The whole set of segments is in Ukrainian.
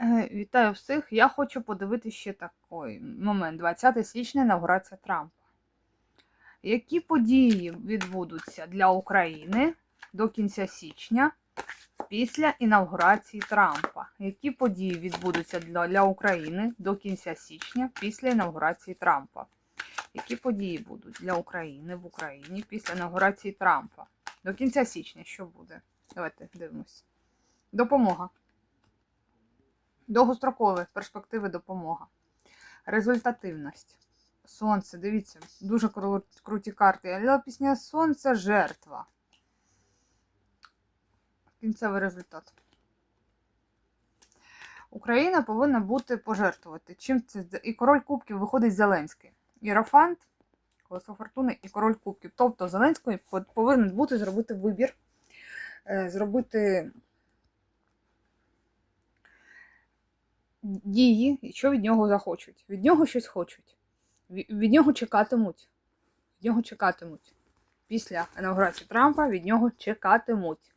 Е, Вітаю всіх. Я хочу подивитися ще такий момент. 20 січня інаугурація Трампа. Які події відбудуться для України до кінця січня після інаугурації Трампа? Які події відбудуться для, для України до кінця січня після інаугурації Трампа? Які події будуть для України в Україні після інаугурації Трампа? До кінця січня що буде? Давайте дивимось. Допомога. Довгострокові перспективи допомога. Результативність. Сонце, дивіться, дуже круті карти. Але пісня Сонце жертва. Кінцевий результат. Україна повинна бути пожертвувати. Чим це? І король кубків виходить Зеленський. Іерофант, колесо фортуни і король кубків. Тобто Зеленський повинен бути зробити вибір, е, зробити дії, що від нього захочуть. Від нього щось хочуть. Від, нього чекатимуть. Від нього чекатимуть. Після інаугурації Трампа від нього чекатимуть.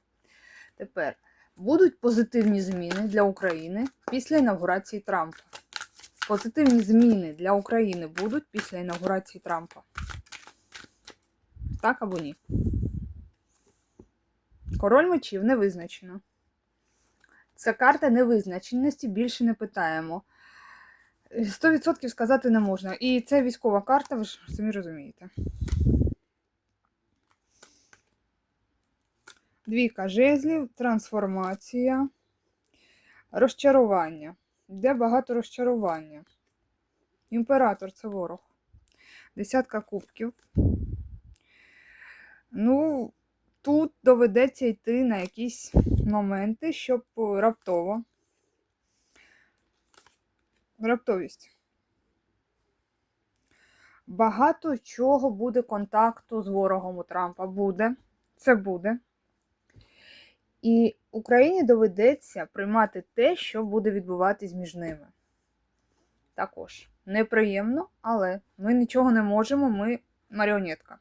Тепер будуть позитивні зміни для України після інаугурації Трампа. Позитивні зміни для України будуть після інаугурації Трампа. Так або ні? Король мечів не визначено. Це карта невизначеності, більше не питаємо. 100% сказати не можна. І це військова карта, ви ж самі розумієте. Двійка жезлів, трансформація, розчарування. Де багато розчарування. Імператор це ворог. Десятка кубків. Ну, тут доведеться йти на якісь моменти, щоб раптово. Раптовість. Багато чого буде контакту з ворогом у Трампа. Буде. Це буде. І Україні доведеться приймати те, що буде відбуватись між ними. Також неприємно, але ми нічого не можемо, ми маріонетка.